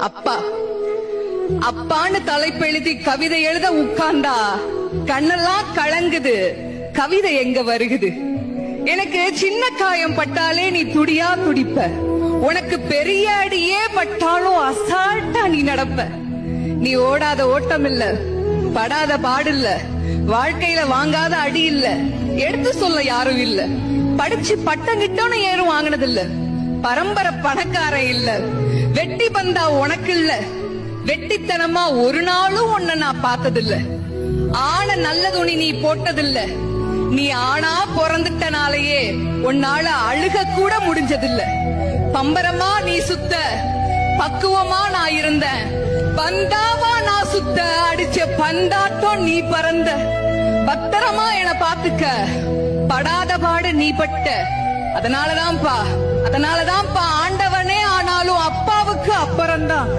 அப்பா அப்பான்னு தலைப்பெழுதி கவிதை எழுத உட்கார்ந்தா கண்ணெல்லாம் கலங்குது. கவிதை எங்க வருகுது? எனக்கு சின்ன காயம் பட்டாலே நீ துடியா துடிப்ப. உனக்கு பெரிய அடியே பட்டாலும் அசால்ட்டா நீ நடப்ப. நீ ஓடாத ஓட்டம் இல்ல படாத பாடு இல்ல வாழ்க்கையில வாங்காத அடி இல்ல. எடுத்து சொல்ல யாரும் இல்ல. படிச்சு பட்டம் கிட்டோன்னு ஏறும் வாங்கினது இல்லை. பரம்பரை பணக்கார இல்ல. வெட்டி பந்தா உனக்கு இல்ல வெட்டித்தனமா ஒரு நாளும் உன்னை நான் பார்த்ததில்ல. ஆன நல்ல துணி நீ போட்டதில்ல. நீ ஆணா பிறந்துட்டனாலேயே உன்னால அழுக கூட முடிஞ்சதில்ல. பம்பரமா நீ சுத்த பக்குவமா நான் இருந்தேன் பந்தாவா நான் சுத்த அடிச்ச பந்தாட்டம் நீ பறந்த. பத்திரமா என பாத்துக்க படாத பாடு நீ பட்ட. அதனாலதான்ப்பா அதனாலதான்ப்பா ஆண்டவனே ஆனாலும் அப்பாவுக்கு அப்புறம்தான்.